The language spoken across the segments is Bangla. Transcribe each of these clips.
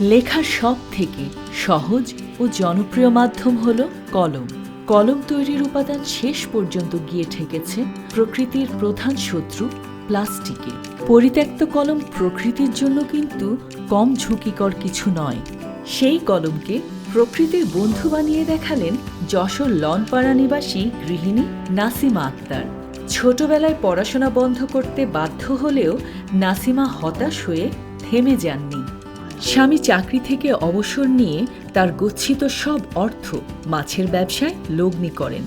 লেখার সব থেকে সহজ ও জনপ্রিয় মাধ্যম হল কলম। কলম তৈরির উপাদান শেষ পর্যন্ত গিয়ে ঠেকেছে প্রকৃতির প্রধান শত্রু প্লাস্টিকে। পরিত্যক্ত কলম প্রকৃতির জন্য কিন্তু কম ঝুঁকিকর কিছু নয়। সেই কলমকে প্রকৃতির বন্ধু বানিয়ে দেখালেন যশোর লনপাড়া নিবাসী গৃহিণী নাসিমা আক্তার। ছোটবেলায় পড়াশোনা বন্ধ করতে বাধ্য হলেও নাসিমা হতাশ হয়ে থেমে যাননি। স্বামী চাকরি থেকে অবসর নিয়ে তার গচ্ছিত সব অর্থ মাছের ব্যবসায় লগ্নি করেন।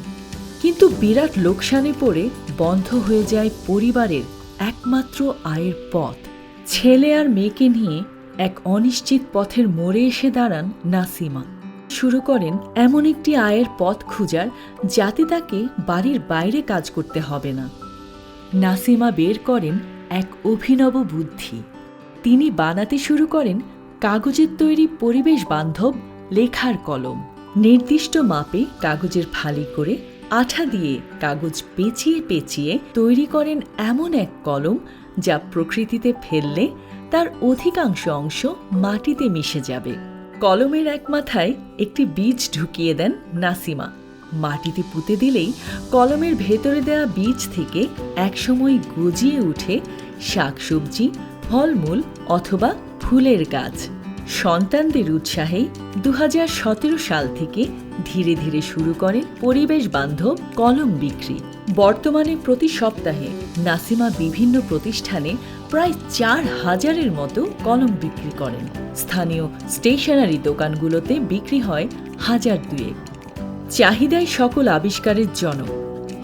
কিন্তু বিরাট লোকসানে পড়ে বন্ধ হয়ে যায় পরিবারের একমাত্র আয়ের পথ। ছেলে আর মেয়েকে নিয়ে এক অনিশ্চিত পথের মোড়ে এসে দাঁড়ান নাসিমা। শুরু করেন এমন একটি আয়ের পথ খুঁজার যাতে তাকে বাড়ির বাইরে কাজ করতে হবে না। নাসিমা বের করেন এক অভিনব বুদ্ধি। তিনি বানাতে শুরু করেন কাগজের তৈরি পরিবেশ বান্ধব লেখার কলম। নির্দিষ্ট মাপে কাগজের ফালি করে আঠা দিয়ে কাগজ পেঁচিয়ে পেঁচিয়ে তৈরি করেন এমন এক কলম যা প্রকৃতিতে ফেললে তার অধিকাংশ অংশ মাটিতে মিশে যাবে। কলমের এক মাথায় একটি বীজ ঢুকিয়ে দেন নাসিমা। মাটিতে পুঁতে দিলেই কলমের ভেতরে দেওয়া বীজ থেকে একসময় গজিয়ে উঠে শাকসবজি, ফলমূল অথবা ফুলের গাছ। সন্তানদের উৎসাহেই দু সাল থেকে ধীরে ধীরে শুরু করেন পরিবেশ বান্ধব কলম বিক্রি। বর্তমানে প্রতি সপ্তাহে নাসিমা বিভিন্ন প্রতিষ্ঠানে প্রায় চার হাজারের মতো কলম বিক্রি করেন। স্থানীয় স্টেশনারি দোকানগুলোতে বিক্রি হয় হাজার দুয়েক। চাহিদায় সকল আবিষ্কারের জনক।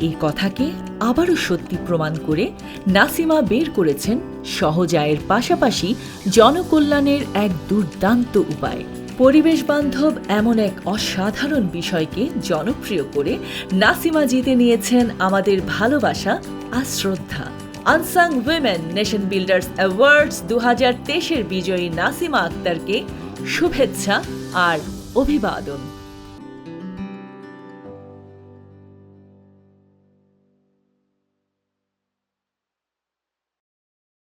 এই কথাকে আবারও সত্যি প্রমাণ করে নাসিমা বের করেছেন সহজ আয়ের পাশাপাশি জনকল্যাণের এক দুর্দান্ত উপায়। পরিবেশ বান্ধব এমন এক অসাধারণ বিষয়কে জনপ্রিয় করে নাসিমা জিতে নিয়েছেন আমাদের ভালোবাসা আর শ্রদ্ধা। Unsung women nation builders awards দু হাজার তেইশের বিজয়ী নাসিমা আক্তারকে শুভেচ্ছা আর অভিবাদন।